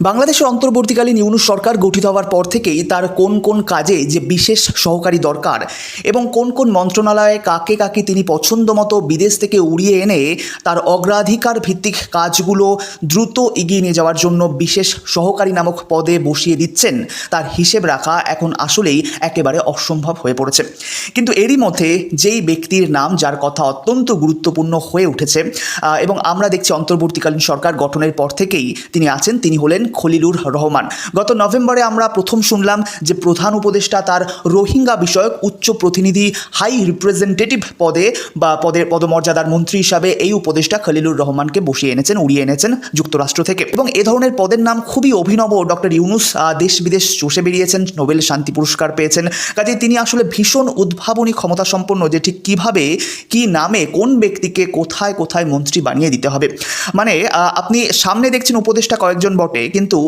বাংলাদেশের অন্তর্বর্তীকালীন ইউনুস সরকার গঠিত হওয়ার পর থেকেই তার কোন কোন কাজে যে বিশেষ সহকারী দরকার এবং কোন কোন মন্ত্রণালয়ে কাকে কাকে তিনি পছন্দ মতো বিদেশ থেকে উড়িয়ে এনে তার অগ্রাধিকার ভিত্তিক কাজগুলো দ্রুত এগিয়ে নিয়ে যাওয়ার জন্য বিশেষ সহকারী নামক পদে বসিয়ে দিচ্ছেন, তার হিসেব রাখা এখন আসলেই একেবারে অসম্ভব হয়ে পড়েছে। কিন্তু এরই মধ্যে যেই ব্যক্তির নাম যার কথা অত্যন্ত গুরুত্বপূর্ণ হয়ে উঠেছে এবং আমরা দেখছি অন্তর্বর্তীকালীন সরকার গঠনের পর থেকেই তিনি আছেন, তিনি হলেন খলিলুর রহমান। গত নভেম্বরে আমরা প্রথম শুনলাম যে প্রধান উপদেষ্টা তার রোহিঙ্গা বিষয়ক উচ্চ প্রতিনিধি হাই রিপ্রেজেন্টেটিভ পদে বা পদের পদমর্যাদার মন্ত্রী হিসাবে এই উপদেষ্টা খলিলুর রহমানকে বসিয়ে এনেছেন, উড়িয়ে এনেছেন যুক্তরাষ্ট্র থেকে। এবং এ ধরনের পদের নাম খুবই অভিনব। ডক্টর ইউনুস দেশ বিদেশ চষে বেরিয়েছেন, নোবেল শান্তি পুরস্কার পেয়েছেন। কাজে তিনি আসলে ভীষণ উদ্ভাবনী ক্ষমতা সম্পন্ন যে ঠিক কীভাবে, কি নামে, কোন ব্যক্তিকে কোথায় কোথায় মন্ত্রী বানিয়ে দিতে হবে। মানে আপনি সামনে দেখছেন উপদেষ্টা কয়েকজন বটে কিন্তু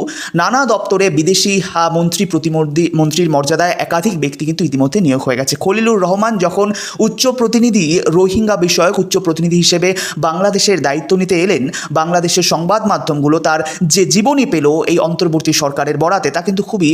নানা দপ্তরে বিদেশি মন্ত্রী, প্রতিমন্ত্রী, মন্ত্রীর মর্যাদায় একাধিক ব্যক্তি কিন্তু ইতিমধ্যে নিয়োগ হয়ে গেছে। খলিলুর রহমান যখন উচ্চ প্রতিনিধি, রোহিঙ্গা বিষয়ক উচ্চ প্রতিনিধি হিসেবে বাংলাদেশের দায়িত্ব নিতে এলেন, বাংলাদেশের সংবাদ মাধ্যমগুলো তার যে জীবনী পেল এই অন্তর্বর্তী সরকারের বরাতে, তা কিন্তু খুবই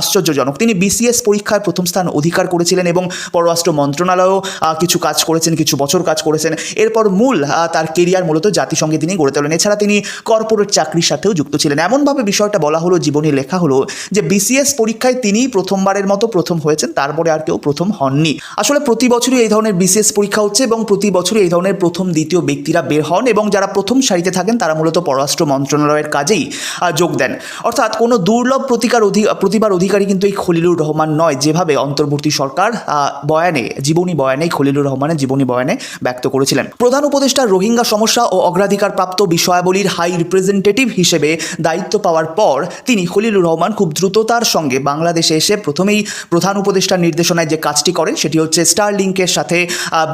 আশ্চর্যজনক। তিনি বিসিএস পরীক্ষায় প্রথম স্থান অধিকার করেছিলেন এবং পররাষ্ট্র মন্ত্রণালয়েও কিছু কাজ করেছেন, কিছু বছর কাজ করেছেন। এরপর মূল তার কেরিয়ার মূলত জাতিসংঘে তিনি গড়ে তোলেন। এছাড়া তিনি কর্পোরেট চাকরির সাথেও যুক্ত ছিলেন। এমনভাবে বিষয়টা বলা হলো, জীবনী লেখা হলো, যে বিসিএস পরীক্ষায় তিনিই প্রথমবারের মতো প্রথম হয়েছেন, তারপরে আর কেউ প্রথম হননি। আসলে প্রতি বছরই এই ধরনের বিসিএস পরীক্ষা হচ্ছে এবং প্রতি বছরই এই ধরনের প্রথম দ্বিতীয় ব্যক্তিরা বের হন এবং যারা প্রথম সারিতে থাকেন, তারা মূলত পররাষ্ট্র মন্ত্রণালয়ের কাজেই যোগ দেন। অর্থাৎ কোনো দুর্লভ প্রতিকার অধি, প্রতিভার অধিকারী কিন্তু এই খলিলুর রহমান নয়, যেভাবে অন্তর্বর্তী সরকার বয়ানে, জীবনী বয়ানে খলিলুর রহমানের জীবনী বয়ানে ব্যক্ত করেছিলেন। প্রধান উপদেষ্টা রোহিঙ্গা সমস্যা ও অগ্রাধিকার প্রাপ্ত বিষয়াবলীর হাই রিপ্রেজেন্টেটিভ হিসেবে দায়িত্ব পাওয়ার পর তিনি খলিলুর রহমান খুব দ্রুততার সঙ্গে বাংলাদেশে এসে প্রথমেই প্রধান উপদেষ্টার নির্দেশনায় যে কাজটি করেন, সেটি হচ্ছে স্টারলিংকের সাথে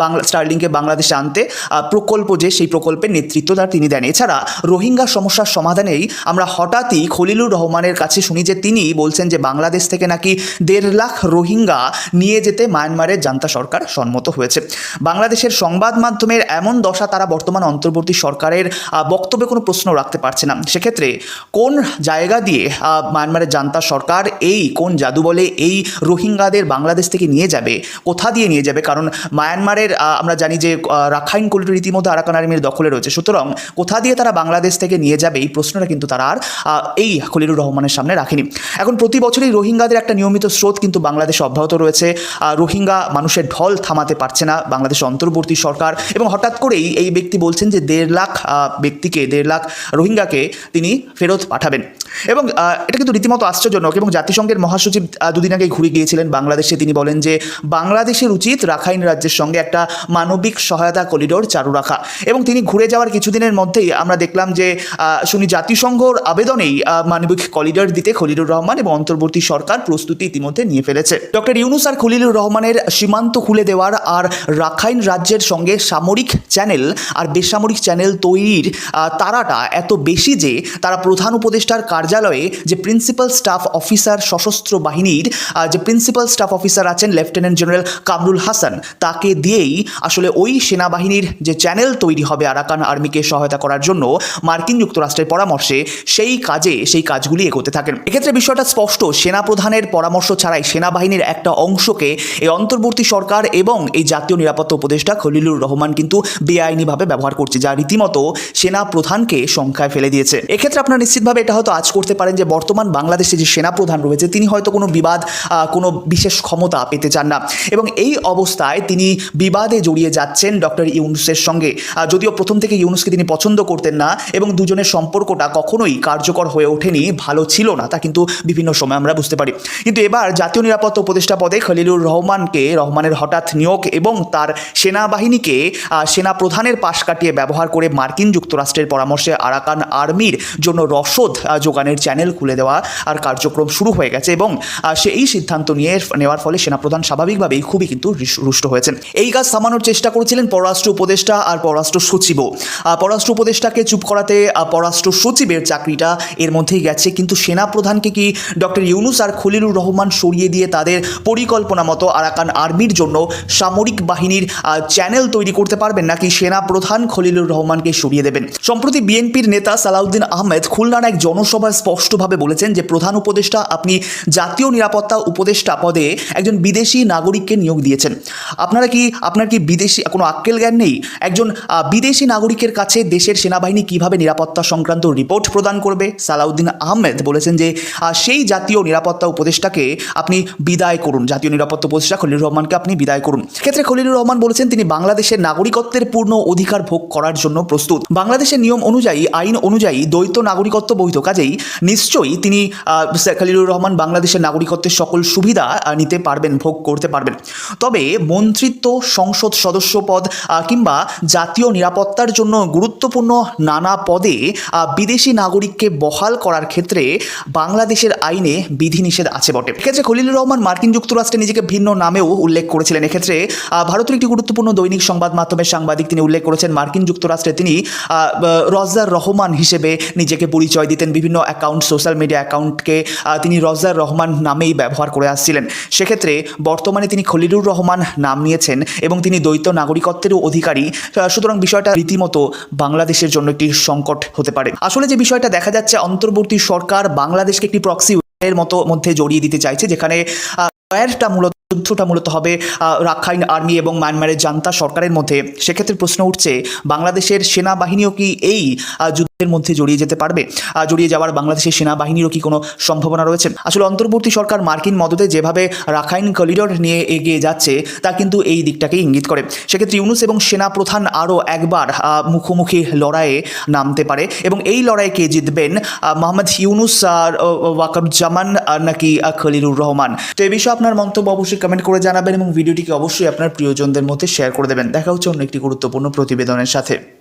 বাংলা, স্টারলিংকে বাংলাদেশে আনতে প্রকল্প যে, সেই প্রকল্পের নেতৃত্ব তার তিনি দেন। এছাড়া রোহিঙ্গা সমস্যার সমাধানেই আমরা হঠাৎই খলিলুর রহমানের কাছে শুনি যে তিনি বলছেন যে বাংলাদেশ থেকে নাকি দেড় লাখ রোহিঙ্গা নিয়ে যেতে মায়ানমারের জান্তা সরকার সম্মত হয়েছে। বাংলাদেশের সংবাদ মাধ্যমের এমন দশা তারা বর্তমান অন্তর্বর্তী সরকারের বক্তব্যে কোনো প্রশ্ন রাখতে পারছে না। সেক্ষেত্রে কোন জায়গা দিয়ে মায়ানমারের জান্তা সরকার এই, কোন জাদু বলে এই রোহিঙ্গাদের বাংলাদেশ থেকে নিয়ে যাবে, কোথা দিয়ে নিয়ে যাবে? কারণ মায়ানমারের আমরা জানি যে রাখাইন করিডোর রীতিমতো আরাকান আর্মির দখলে রয়েছে। সুতরাং কোথা দিয়ে তারা বাংলাদেশ থেকে নিয়ে যাবে এই প্রশ্নটা কিন্তু তারা আর এই খলিলুর রহমানের সামনে রাখেনি। এখন প্রতি বছরই রোহিঙ্গাদের একটা নিয়মিত স্রোত কিন্তু বাংলাদেশে অব্যাহত রয়েছে। রোহিঙ্গা মানুষের ঢল থামাতে পারছে না বাংলাদেশ অন্তর্বর্তী সরকার এবং হঠাৎ করেই এই ব্যক্তি বলছেন যে দেড় লাখ ব্যক্তিকে, দেড় লাখ রোহিঙ্গাকে তিনি ফেরত পাঠাবেন। এবং এটা কিন্তু রীতিমতো আশ্চর্যজনক এবং জাতিসংঘের মহাসচিব দুদিন আগে ঘুরে গিয়েছিলেন বাংলাদেশে। তিনি বলেন যে, বাংলাদেশের উচিত রাখাইন রাজ্যের সঙ্গে একটা মানবিক সহায়তা করিডোর চালু রাখা। এবং তিনি ঘুরে যাওয়ার কিছুদিনের মধ্যেই আমরা দেখলাম যে শুনি জাতিসংঘর আবেদনেই মানবিক করিডোর দিতে খলিলুর রহমান এবং অন্তর্বর্তী সরকার প্রস্তুতি ইতিমধ্যে নিয়ে ফেলেছে। ডক্টর ইউনুস আর খলিলুর রহমানের সীমান্ত খুলে দেওয়ার আর রাখাইন রাজ্যের সঙ্গে সামরিক চ্যানেল আর বেসামরিক চ্যানেল তৈরির তারাটা এত বেশি যে, তারা প্রধান উপদেষ্টার কার্যালয়ে যে প্রিন্সিপাল স্টাফ অফিসার সশস্ত্র বাহিনীর যে প্রিন্সিপাল স্টাফ অফিসার আছেন লেফটেন্যান্ট জেনারেল কামরুল হাসান, তাকে দিয়েই আসলে ওই সেনাবাহিনীর যে চ্যানেল তৈরি হবে আরাকান আর্মিকে সহায়তা করার জন্য মার্কিন যুক্তরাষ্ট্রের পরামর্শে সেই কাজে, সেই কাজগুলি এগোতে থাকেন। এক্ষেত্রে বিষয়টা স্পষ্ট, সেনাপ্রধানের পরামর্শ ছাড়াই সেনাবাহিনীর একটা অংশকে এই অন্তর্বর্তী সরকার এবং এই জাতীয় নিরাপত্তা উপদেষ্টা খলিলুর রহমান কিন্তু বেআইনিভাবে ব্যবহার করছে, যা রীতিমতো সেনা প্রধানকে সংখ্যায় ফেলে দিয়েছে। এক্ষেত্রে আপনারা নিশ্চিতভাবে এটা হয়তো আজ করতে পারেন যে বর্তমান বাংলাদেশে যে সেনা প্রধান রয়েছে তিনি হয়তো কোনো বিবাদ কোনো বিশেষ ক্ষমতা পেতে চান না। এবং এই অবস্থায় তিনি বিবাদে জড়িয়ে যাচ্ছেন ডক্টর ইউনুসের সঙ্গে। যদিও প্রথম থেকে ইউনুসকে তিনি পছন্দ করতেন না এবং দুজনের সম্পর্কটা কখনোই কার্যকর হয়ে ওঠেনি ভালো ছিল না তা কিন্তু বিভিন্ন সময় আমরা বুঝতে পারি। কিন্তু এবার জাতীয় নিরাপত্তা উপদেষ্টা পদে খলিলুর রহমানকে রহমানের হঠাৎ নিয়োগ এবং তার সেনাবাহিনীকে সেনা প্রধানের পাশ কাটিয়ে ব্যবহার করে মার্কিন যুক্তরাষ্ট্রের পরামর্শে আরাকান আর্মির জন্য রসদ আহ, যোগানের চ্যানেল খুলে দেওয়া আর কার্যক্রম শুরু হয়ে গেছে এবং আহ, সে এই সিদ্ধান্ত নিয়ে নেওয়ার ফলে সেনাপ্রধান স্বাভাবিকভাবেই খুবই কিন্তু রুষ্ট হয়েছেন। এই কাজ থামানোর চেষ্টা করেছিলেন পররাষ্ট্র উপদেষ্টা আর পররাষ্ট্র সচিবও। পররাষ্ট্র উপদেষ্টাকে চুপ করাতে পররাষ্ট্র সচিবের চাকরিটা এর মধ্যেই গেছে। কিন্তু সেনাপ্রধানকে কি ডক্টর ইউনুস আর খলিলুর রহমান সরিয়ে দিয়ে তাদের পরিকল্পনা মতো আরাকান আর্মির জন্য সামরিক বাহিনীর চ্যানেল তৈরি করতে পারবেন নাকি সেনাপ্রধান খলিলুর রহমানকে সরিয়ে দেবেন? সম্প্রতি বিএনপির নেতা সালাউদ্দিন আহমেদ খুলনার এক বন্দ্যোপাধ্যায় স্পষ্টভাবে বলেছেন যে প্রধান উপদেষ্টা, আপনি জাতীয় নিরাপত্তা উপদেষ্টা পদে একজন বিদেশি নাগরিককে নিয়োগ দিয়েছেন। আপনারা কি, আপনার কি বিদেশি, কোনো আক্কেল জ্ঞান নেই? একজন বিদেশি নাগরিকের কাছে দেশের সেনাবাহিনী কীভাবে নিরাপত্তা সংক্রান্ত রিপোর্ট প্রদান করবে? সালাউদ্দিন আহমেদ বলেছেন যে সেই জাতীয় নিরাপত্তা উপদেষ্টাকে আপনি বিদায় করুন। জাতীয় নিরাপত্তা উপদেষ্টা খলিলুর রহমানকে আপনি বিদায় করুন। ক্ষেত্রে খলিলুর রহমান বলেছেন তিনি বাংলাদেশের নাগরিকত্বের পূর্ণ অধিকার ভোগ করার জন্য প্রস্তুত। বাংলাদেশের নিয়ম অনুযায়ী, আইন অনুযায়ী দ্বৈত নাগরিকত্ব বৈধ। কাজেই নিশ্চয়ই তিনি খলিলুর রহমান বাংলাদেশের নাগরিকত্বের সকল সুবিধা নিতে পারবেন, ভোগ করতে পারবেন। তবে মন্ত্রিত্ব, সংসদ সদস্য পদ কিংবা জাতীয় নিরাপত্তার জন্য গুরুত্বপূর্ণ নানা পদে বিদেশি নাগরিককে বহাল করার ক্ষেত্রে বাংলাদেশের আইনে বিধিনিষেধ আছে বটে। এক্ষেত্রে খলিলুর রহমান মার্কিন যুক্তরাষ্ট্রে নিজেকে ভিন্ন নামেও উল্লেখ করেছিলেন। এক্ষেত্রে ভারতের একটি গুরুত্বপূর্ণ দৈনিক সংবাদ মাধ্যমের সাংবাদিক তিনি উল্লেখ করেছেন, মার্কিন যুক্তরাষ্ট্রে তিনি রজার রহমান হিসেবে নিজেকে পরিচয় দিতেন বিভিন্ন অ্যাকাউন্ট সোশ্যাল মিডিয়া অ্যাকাউন্টকে তিনি রজার রহমান নামেই ব্যবহার করে আসছিলেন। সেক্ষেত্রে বর্তমানে তিনি খলিলুর রহমান নাম নিয়েছেন এবং তিনি দ্বৈত নাগরিকত্বেরও অধিকারী। সুতরাং বিষয়টা রীতিমতো বাংলাদেশের জন্য একটি সংকট হতে পারে। আসলে যে বিষয়টা দেখা যাচ্ছে, অন্তর্বর্তী সরকার বাংলাদেশকে একটি প্রক্সি এর মতো মধ্যে জড়িয়ে দিতে চাইছে, যেখানে মূলত যুদ্ধটা মূলত হবে রাখাইন আর্মি এবং মায়ানমারের জান্তা সরকারের মধ্যে। সেক্ষেত্রে প্রশ্ন উঠছে, বাংলাদেশের সেনাবাহিনীও কি এই যুদ্ধের মধ্যে জড়িয়ে যেতে পারবে? জড়িয়ে যাওয়ার বাংলাদেশের সেনাবাহিনীরও কি কোনো সম্ভাবনা রয়েছে? আসলে অন্তর্বর্তী সরকার মার্কিন মদতে যেভাবে রাখাইন করিডোর নিয়ে এগিয়ে যাচ্ছে, তা কিন্তু এই দিকটাকে ইঙ্গিত করে। সেক্ষেত্রে ইউনুস এবং সেনা প্রধান আরও একবার মুখোমুখি লড়াইয়ে নামতে পারে এবং এই লড়াইকে জিতবেন? মোহাম্মদ ইউনুস আর ওয়াকারুজ্জামান নাকি খলিলুর রহমান। তো এই বিষয়ে আপনার মন্তব্য অবশ্যই কমেন্ট করে জানাবেন এবং ভিডিওটিকে অবশ্যই আপনার প্রিয়জনদের মধ্যে শেয়ার করে দেবেন। দেখা হচ্ছে অন্য একটি গুরুত্বপূর্ণ প্রতিবেদনের সাথে।